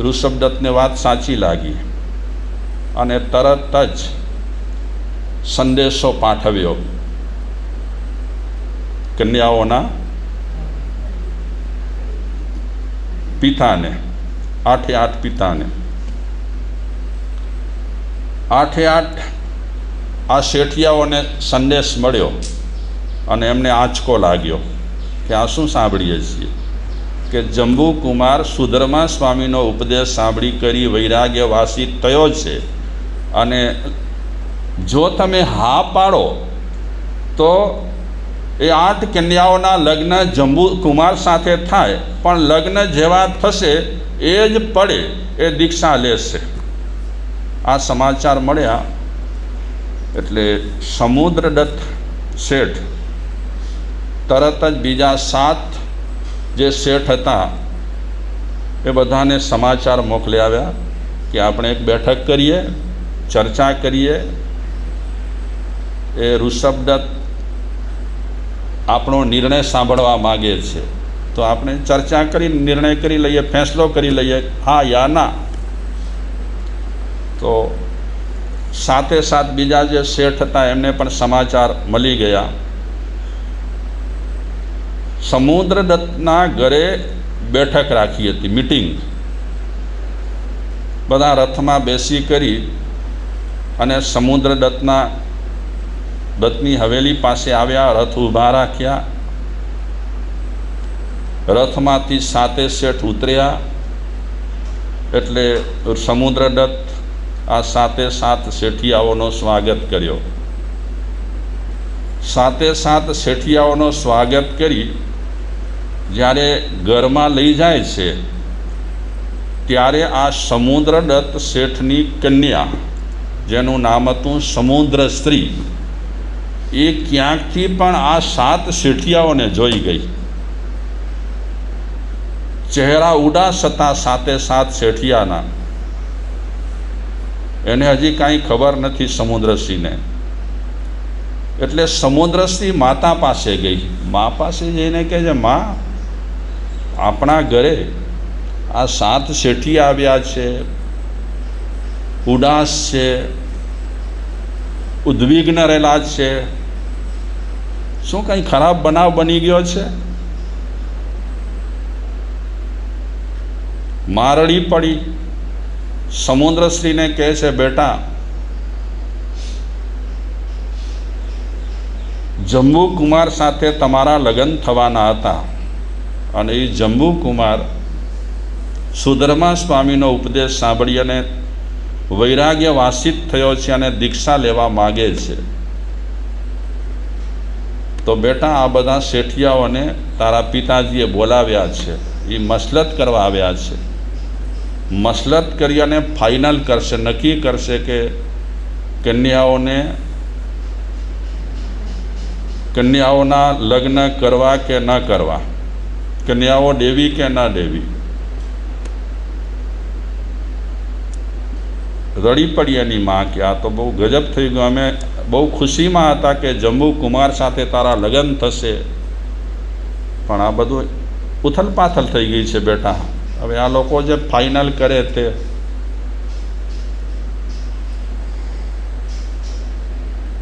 ઋષભદત્તને વાત સાચી લાગી અને તરત જ સંદેશો પાઠવ્યો કન્યાઓના પિતાને, આઠે આઠ પિતાને. આઠે આઠ આ શેઠિયાઓને સંદેશ મળ્યો અને એમને આંચકો લાગ્યો કે આ શું સાંભળીએ છીએ? કે જંબુકુમાર સુધર્મા સ્વામીનો ઉપદેશ સાંભળી કરી વૈરાગ્યવાસી થયો છે. અને જો તમે હા પાડો, તો એ આઠ કન્યાઓના લગ્ન જંબુ કુમાર સાથે થાય, પણ લગ્ન જેવા થશે એ જ પડે, એ દીક્ષા લેશે. આ સમાચાર મળ્યા એટલે સમુદ્રદત્ત શેઠ તરત જ બીજા સાત જે શેઠ હતા, એ બધાને સમાચાર મોકલી આવ્યા કે આપણે એક બેઠક કરીએ, ચર્ચા કરીએ. એ ઋષભદત્ત આપણો નિર્ણય સાંભળવા માગે છે. તો આપણે ચર્ચા કરી, નિર્ણય કરી લઈએ, ફેંસલો કરી લઈએ. હા યા ના. તો સાથે સાથ બીજા જે શેઠ હતા, એમને પણ સમાચાર મળી ગયા. સમુદ્રદત્તના ઘરે બેઠક રાખી હતી મિટિંગ બધા રથમાં બેસી કરી અને સમુદ્રદત્તના દત્તની હવેલી પાસે આવ્યા, રથ ઊભા રાખ્યા. રથમાંથી સાતે શેઠ ઉતર્યા. એટલે સમુદ્રદત્ત આ સાતે સાત શેઠિયાઓનો સ્વાગત કર્યો. સાતે સાત શેઠિયાઓનો સ્વાગત કરી જ્યારે ઘરમાં લઈ જાય છે, ત્યારે આ સમુદ્રદત્ત શેઠની કન્યા, જેનું નામ હતું સમુદ્ર સ્ત્રી, એ ક્યાંકથી પણ આ સાત શેઠિયાઓને જોઈ ગઈ. ચહેરા ઉડાસતા સાતે સાત શેઠિયાના. એને હજી કાંઈ ખબર નથી સમુદ્રસિંહને. એટલે સમુદ્રસિંહ માતા પાસે ગઈ. મા પાસે જઈને કહે છે, મા આપણા ઘરે આ સાત શેઠી આવ્યા છે, ઉદાસ છે, ઉદ્વિગ્ન રહેલા છે. શું કંઈ ખરાબ બનાવ બની ગયો છે? મારડી પડી. સમુદ્રશ્રીને કહે છે, બેટા જંબુ કુમાર સાથે તમારા લગ્ન થવાના હતા. અને એ જંબુકુમાર સુધર્મા સ્વામીનો ઉપદેશ સાંભળી અને વૈરાગ્ય વાસિત થયો છે અને દીક્ષા લેવા માગે છે. તો બેટા આ બધા શેઠિયાઓને તારા પિતાજીએ બોલાવ્યા છે. એ મસલત કરવા આવ્યા છે. મસલત કરી અને ફાઇનલ કરશે. નક્કી કરશે કે કન્યાઓને કન્યાઓના લગ્ન કરવા કે ન કરવા. કન્યાઓ દેવી કે ના દેવી? રડી પડી એની માં કે આ તો બહુ ગજબ થઈ ગયું. અમે બહુ ખુશીમાં હતા કે જંબુ કુમાર સાથે તારા લગ્ન થશે. પણ આ બધું ઉથલ પાથલ થઈ ગઈ છે બેટા. હવે આ લોકો જે ફાઇનલ કરે તે.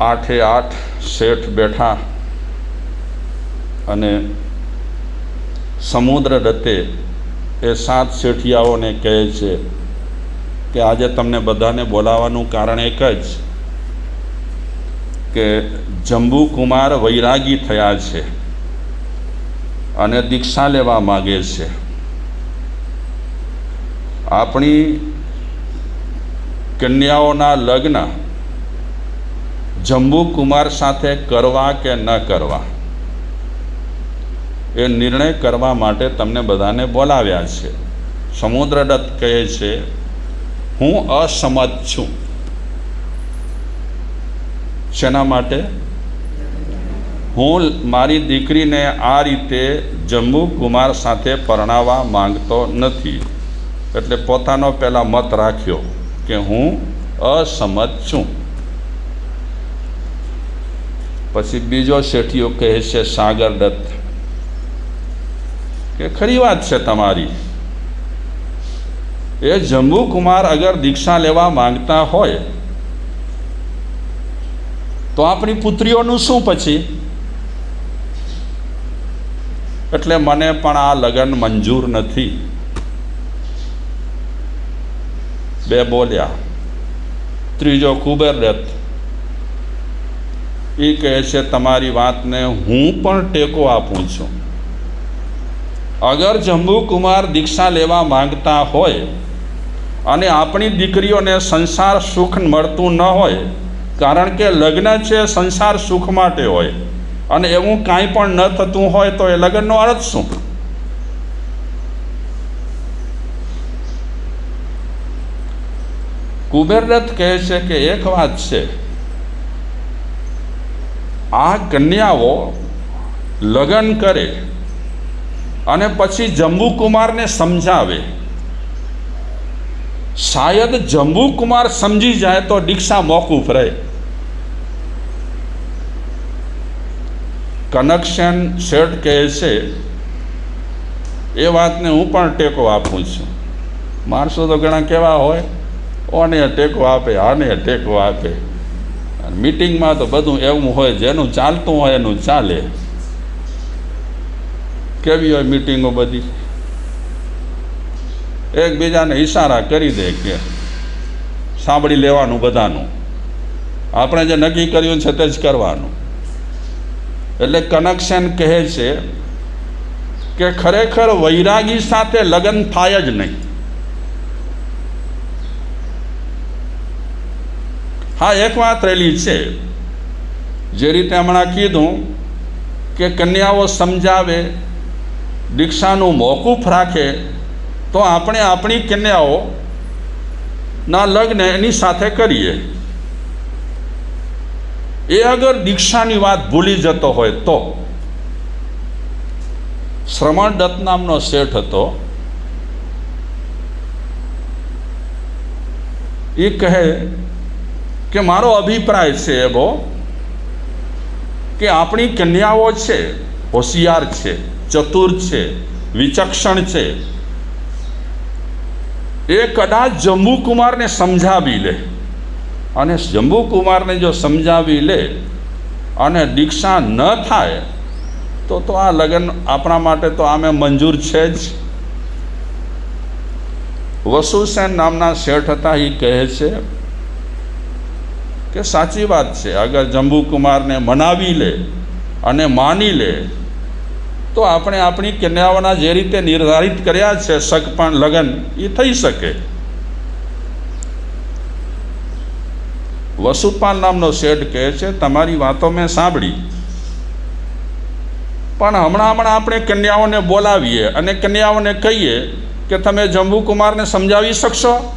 આઠે આઠ શેઠ બેઠા. અને સમુદ્ર દત્તે એ સાત શેઠિયાઓને કહે છે કે આજે તમને બધાને બોલાવવાનું કારણ એક જ કે જંબુ કુમાર વૈરાગી થયા છે અને દીક્ષા લેવા માગે છે. આપણી કન્યાઓના લગ્ન જંબુ કુમાર સાથે કરવા કે ન કરવા? એ નિર્ણય કરવા માટે તમને બધાને બોલાવ્યા છે. સમુદ્રદત્ત કહે છે, હું અસમત છું. શેના માટે? હું મારી દીકરીને આ રીતે જંબુ કુમાર સાથે પરણાવવા માંગતો નથી. એટલે પોતાનો પહેલાં મત રાખ્યો કે હું અસમત છું. પછી બીજો શેઠિયો કહે છે સાગર દત્ત કે ખરી વાત છે તમારી. એ જંબુકુમાર અગર દીક્ષા લેવા માંગતા હોય, તો આપણી પુત્રીઓનું શું પછી? એટલે મને પણ આ લગ્ન મંજૂર નથી. બે બોલ્યા. ત્રીજો કુબેર દત્ત એ કહે છે, તમારી વાતને હું પણ ટેકો આપું છું. અગર જંબુકુમાર દીક્ષા લેવા માંગતા હોય અને આપણી દીકરીઓને સંસાર સુખ મળતું ન હોય, કારણ કે લગ્ન છે સંસાર સુખ માટે હોય, અને એવું કાંઈ પણ ન થતું હોય તો એ લગ્નનો અર્થ શું? કુબેરરથ કહે છે કે એક વાત છે. આ કન્યાઓ લગ્ન કરે અને પછી જંબુકુમારને સમજાવે. શાયદ જંબુકુમાર સમજી જાય તો દીક્ષા મોકૂફ રહે. કનેક્શન શેઠ કહે છે, એ વાતને હું પણ ટેકો આપું છું. માણસો તો ઘણા કેવા હોય, ઓને ટેકો આપે, આને ટેકો આપે. મિટિંગમાં તો બધું એવું હોય, જેનું ચાલતું હોય એનું ચાલે. કેવી હોય મિટિંગો બધી? એકબીજાને ઈશારા કરી દે કે સાંભળી લેવાનું બધાનું. આપણે જે નક્કી કર્યું છે તે જ કરવાનું. એટલે કનેક્શન કહે છે કે ખરેખર વૈરાગી સાથે લગ્ન થાય જ નહીં. હા, એક વાત રહેલી છે. જે રીતે હમણાં કીધું કે કન્યાઓ સમજાવે દીક્ષાનું મોકૂફ રાખે, તો આપણે આપણી કન્યાઓ ના લગ્ન એની સાથે કરીએ. એ અગર દીક્ષાની વાત ભૂલી જતો હોય તો. શ્રમણ દત્ત નામનો શેઠ હતો. એ કહે કે મારો અભિપ્રાય છે એવો કે આપણી કન્યાઓ છે, હોશિયાર છે. ચતુર છે, વિચક્ષણ છે. એ કદાચ જંબુકુમારને સમજાવી લે. અને જંબુકુમારને જો સમજાવી લે અને દીક્ષા ન થાય, તો તો આ લગ્ન આપણા માટે તો આમે મંજૂર છે જ. વસુસેન નામના શેઠ હતા એ કહે છે કે સાચી વાત છે, અગર જંબુકુમારને મનાવી લે અને માની લે તો આપણે આપણી કન્યાઓના જે રીતે નિર્ધારિત કર્યા છે સગપણ લગ્ન, એ થઈ શકે. વસુપાલ નામનો શેઠ કહે છે, તમારી વાતો મેં સાંભળી. પણ હમણાં હમણાં આપણે કન્યાઓને બોલાવીએ અને કન્યાઓને કહીએ કે તમે જંબુકુમારને સમજાવી શકશો?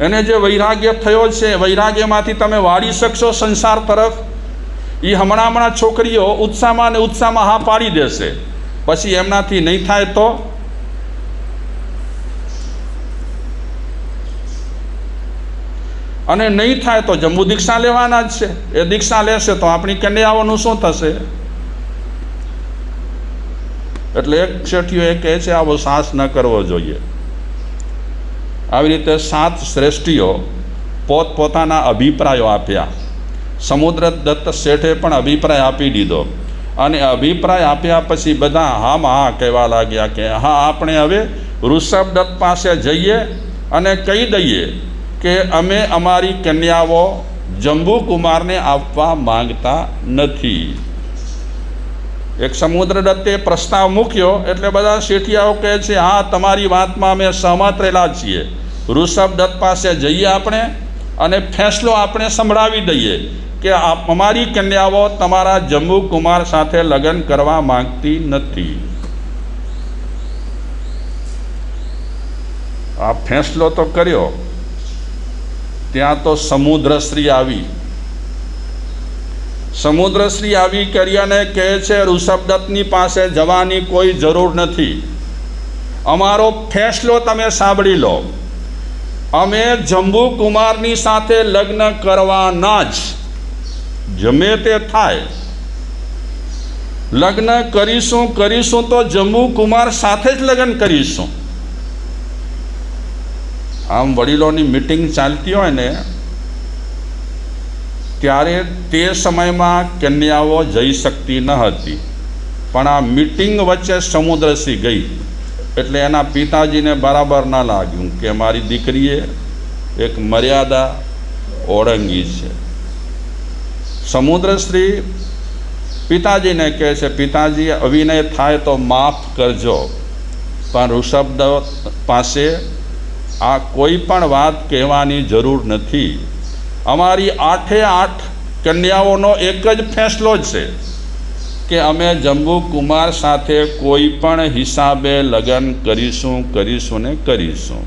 એને જે વૈરાગ્ય થયો છે, વૈરાગ્યમાંથી તમે વાળી શકશો સંસાર તરફ? એ હમણાં હમણાં છોકરીઓ ઉત્સાહમાં અને ઉત્સાહમાં હા પાડી દેશે. પછી એમનાથી નહીં થાય તો? અને નહીં થાય તો જમ્મુ દીક્ષા લેવાના જ છે. એ દીક્ષા લેશે તો આપણી કન્યાઓનું શું થશે? એટલે એક શેઠીઓ એ કહે છે, આવો સાહસ ન કરવો જોઈએ. આવી રીતે સાત શ્રેષ્ઠીઓ પોતપોતાના અભિપ્રાયો આપ્યા. સમુદ્ર દત્ત શેઠે પણ અભિપ્રાય આપી દીધો. અને અભિપ્રાય આપ્યા પછી બધા હામાં હા કહેવા લાગ્યા કે હા, આપણે હવે ઋષભ દત્ત પાસે જઈએ અને કહી દઈએ કે અમે અમારી કન્યાઓ જંબુકુમારને આપવા માંગતા નથી. એક સમુદ્ર દત્તે પ્રસ્તાવ મૂક્યો એટલે બધા શેઠિયાઓ કહે છે, હા, તમારી વાતમાં અમે સહમત રહેલા છીએ. ઋષભ દત્ત પાસે જઈએ આપણે અને ફેંસલો આપણે સંભળાવી દઈએ. કે અમારી કન્યાઓ તમારા જમ્મુ કુમાર સાથે લગ્ન કરવા માંગતી નથી. આ ફેંસલો તો કર્યો. ત્યાં તો સમુદ્રશ્રી આવી. સમુદ્રશ્રી આવી કર્યાને કહે છે ઋષભદત્તની પાસે જવાની કોઈ જરૂર નથી. અમારો ફેંસલો તમે સાંભળી લો. અમે જંબુ કુમારની સાથે લગ્ન કરવાના જ જમે તે થાય. લગ્ન કરીશું કરીશું તો જમ્મુ કુમાર સાથે જ લગ્ન કરીશું. આમ વડીલોની મિટિંગ ચાલતી હોય ને, ત્યારે તે સમયમાં કન્યાઓ જઈ શકતી ન હતી. પણ આ મિટિંગ વચ્ચે સમુદ્રસી ગઈ. એટલે એના પિતાજીને બરાબર ન લાગ્યું કે મારી દીકરીએ એક મર્યાદા ઓળંગી છે. સમુદ્રશ્રી પિતાજીને કહે છે, પિતાજી અવિનય થાય તો માફ કરજો. પણ ઋષભદત્ત પાસે આ કોઈ પણ વાત કહેવાની જરૂર નથી. અમારી આઠે આઠ કન્યાઓનો એક જ ફેંસલો છે કે અમે જંબુકુમાર સાથે કોઈ પણ હિસાબે લગ્ન કરીશું કરીશું ને કરીશું.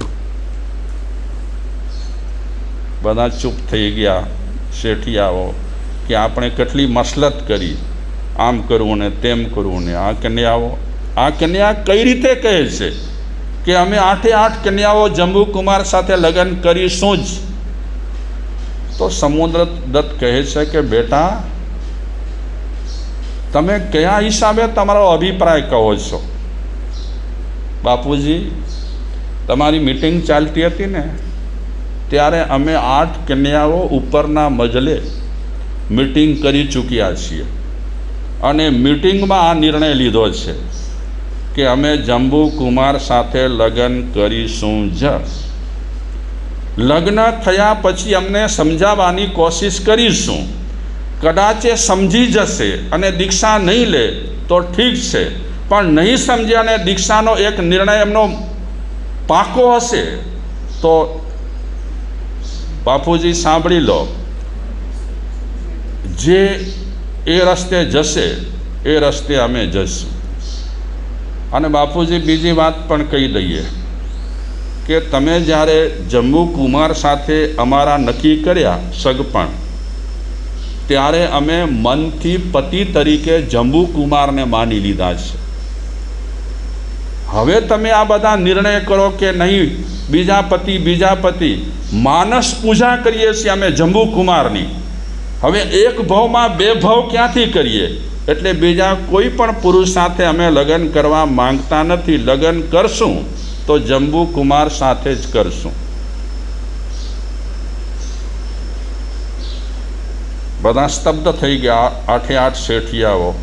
બધા ચૂપ થઈ ગયા. શેઠિયાઓ કે આપણે કેટલી મસલત કરી. આમ કરવું ને તેમ કરવું ને આ કન્યાઓ, આ કન્યા કઈ રીતે કહે છે? કે અમે આઠે આઠ કન્યાઓ જંબુકુમાર સાથે લગ્ન કરીશું જ. તો સમુદ્ર દત્ત કહે છે કે, બેટા, તમે કયા હિસાબે તમારો અભિપ્રાય કહો છો? બાપુજી, તમારી મિટિંગ ચાલતી હતી ને, ત્યારે અમે આઠ કન્યાઓ ઉપરના મજલે મિટિંગ કરી ચૂક્યા છીએ. અને મિટિંગમાં આ નિર્ણય લીધો છે કે અમે જંબુ કુમાર સાથે લગ્ન કરીશું જ. લગ્ન થયા પછી અમને સમજાવવાની કોશિશ કરીશું. કદાચ એ સમજી જશે અને દીક્ષા નહીં લે તો ઠીક છે, પણ નહીં સમજે અને દીક્ષાનો એક નિર્ણય એમનો પાકો હશે તો બાપુજી સાંભળી લો. જે એ રસ્તે જશે, એ રસ્તે અમે જઈશું. અને બાપુજી બીજી વાત પણ કહી દઈએ કે તમે જ્યારે જમ્મુ કુમાર સાથે અમારા નક્કી કર્યા સગપણ ત્યારે અમે મનથી પતિ તરીકે જંબુ કુમારને માની લીધા છે. હવે તમે આ બધા નિર્ણય કરો કે નહીં, બીજા પતિ બીજા પતિ, માનસ પૂજા કરીએ છીએ અમે જંબુ કુમારની. હવે એક ભાવમાં બે ભાવ ક્યાંથી કરીએ? એટલે બીજા કોઈ પણ પુરુષ સાથે અમે લગ્ન કરવા માંગતા નથી. લગ્ન કરશું તો જંબુ કુમાર સાથે જ કરશું. બધા સ્તબ્ધ થઈ ગયા આઠે આઠ શેઠિયાઓ.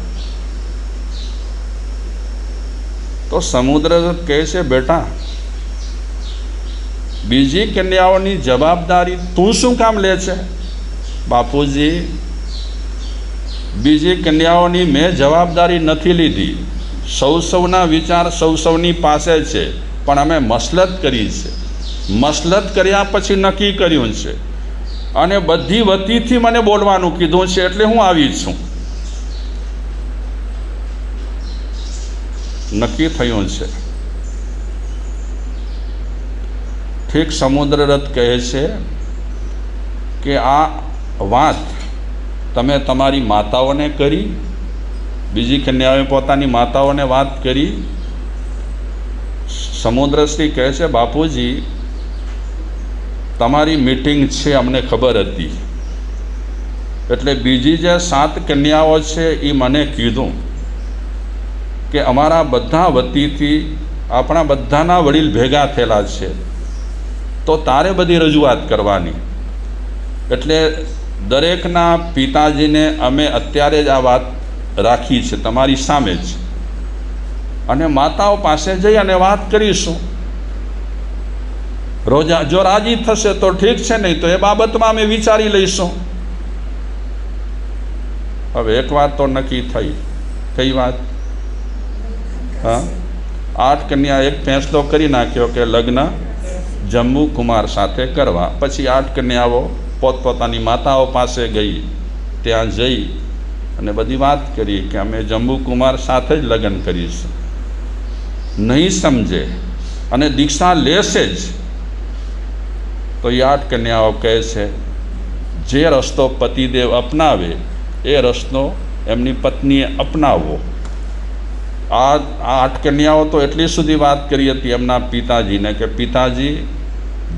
તો સમુદ્ર કહે છે, બેટા, બીજી કન્યાઓની જવાબદારી તું શું કામ લે છે? બાપુજી, બીજી કન્યાઓની મેં જવાબદારી નથી લીધી. સૌ સૌના વિચાર સૌ સૌની પાસે છે, પણ અમે મસલત કરી છે. મસલત કર્યા પછી નક્કી કર્યું છે. અને બધી વતીથી મને બોલવાનું કીધું છે એટલે હું આવી છું. નક્કી થયું છે. ઠીક સમુદ્રરથ કહે છે કે આ વાત તમે તમારી માતાઓને કરી, બીજી કન્યાઓએ પોતાની માતાઓને વાત કરી. સમુદ્રશ્રી કહે છે, બાપુજી, તમારી મિટિંગ છે, અમને ખબર હતી. એટલે બીજી જે સાત કન્યાઓ છે એ મને કીધું કે અમારા બધા વતીથી આપણા બધાના વડીલ ભેગા થયેલા છે. તો તારે બધી રજૂઆત કરવાની. એટલે દરેકના પિતાજીને અમે અત્યારે જ આ વાત રાખી છે, તમારી સામે જ. અને માતાઓ પાસે જઈ અને વાત કરીશું. રોજા, જો રાજી થશે તો ઠીક છે, નહીં તો એ બાબતમાં અમે વિચારી લઈશું. હવે એક વાત તો નક્કી થઈ. કઈ વાત? હા? આઠ કન્યા એક ફેંસલો કરી નાખ્યો કે લગ્ન જમ્મુ કુમાર સાથે કરવા. પછી આઠ કન્યાઓ પોતપોતાની માતાઓ પાસે ગઈ. ત્યાં જઈ અને બધી વાત કરી કે અમે જંબુકુમાર કુમાર સાથે જ લગ્ન કરીશું. નહીં સમજે અને દીક્ષા લેશે જ. તો આઠ કન્યાઓ કહે છે, જે રસ્તો પતિદેવ અપનાવે, એ રસ્તો એમની પત્નીએ અપનાવવો. આ આઠ કન્યાઓ તો એટલી સુધી વાત કરી હતી એમના પિતાજીને કે, પિતાજી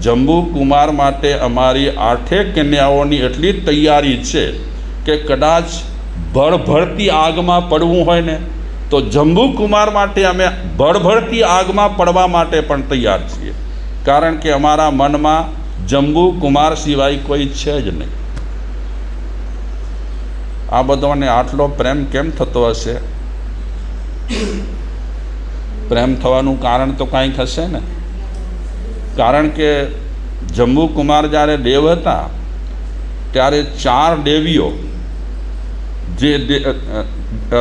જંબુ કુમાર માટે અમારી આઠેક કન્યાઓની એટલી તૈયારી છે કે કદાચ ભળભળતી આગમાં પડવું હોય ને, તો જંબુ કુમાર માટે અમે ભળભળતી આગમાં પડવા માટે પણ તૈયાર છીએ. કારણ કે અમારા મનમાં જંબુ કુમાર સિવાય કોઈ છે જ નહીં. આ બધાને આટલો પ્રેમ કેમ થતો હશે? પ્રેમ થવાનું કારણ તો કાંઈક હશે ને? કારણ કે જંબુ કુમાર જ્યારે દેવ હતા, ત્યારે ચાર દેવીઓ જે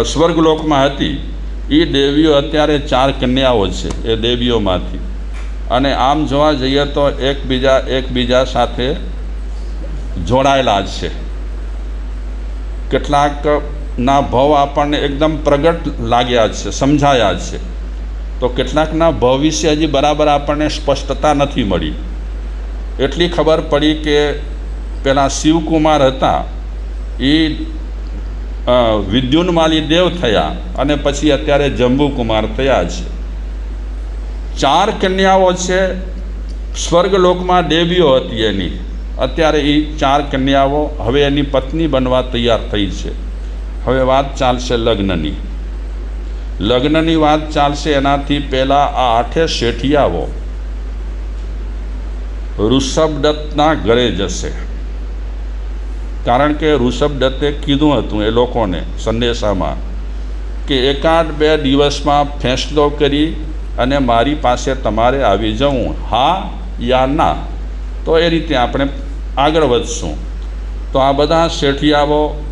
સ્વર્ગલોકમાં હતી, એ દેવીઓ અત્યારે ચાર કન્યાઓ છે, એ દેવીઓમાંથી. અને આમ જોવા જઈએ તો એકબીજા એકબીજા સાથે જોડાયેલા છે. કેટલાકના ભાવ આપણને એકદમ પ્રગટ લાગ્યા છે, સમજાયા છે. તો કેટલાકના ભવિષ્ય હજી બરાબર આપણને સ્પષ્ટતા નથી મળી. એટલી ખબર પડી કે પેલા શિવકુમાર હતા એ વિદ્યુન્માલી દેવ થયા અને પછી અત્યારે જંબુકુમાર થયા છે. ચાર કન્યાઓ છે, સ્વર્ગલોકમાં દેવીઓ હતી એની. અત્યારે એ ચાર કન્યાઓ હવે એની પત્ની બનવા તૈયાર થઈ છે. હવે વાત ચાલશે લગ્નની. લગ્નની વાત ચાલશે એનાથી પહેલાં આ આઠે શેઠિયાઓ ઋષભદત્તના ઘરે જશે. કારણ કે ઋષભદત્તે કીધું હતું એ લોકોને સંદેશામાં કે એકાદ બે દિવસમાં ફેંસલો કરી અને મારી પાસે તમારે આવી જવું, હા યા ના? તો એ રીતે આપણે આગળ વધશું. તો આ બધા શેઠિયાઓ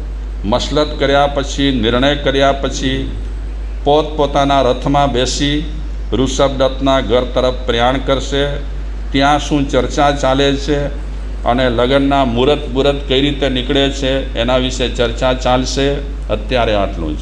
મસલત કર્યા પછી, નિર્ણય કર્યા પછી પોતપોતાના રથમાં બેસી ઋષભદત્તના ઘર તરફ પ્રયાણ કરશે. ત્યાં શું ચર્ચા ચાલે છે અને લગ્નના મુહૂર્ત મુહૂર્ત કઈ રીતે નીકળે છે એના વિશે ચર્ચા ચાલશે? અત્યારે આટલું જ.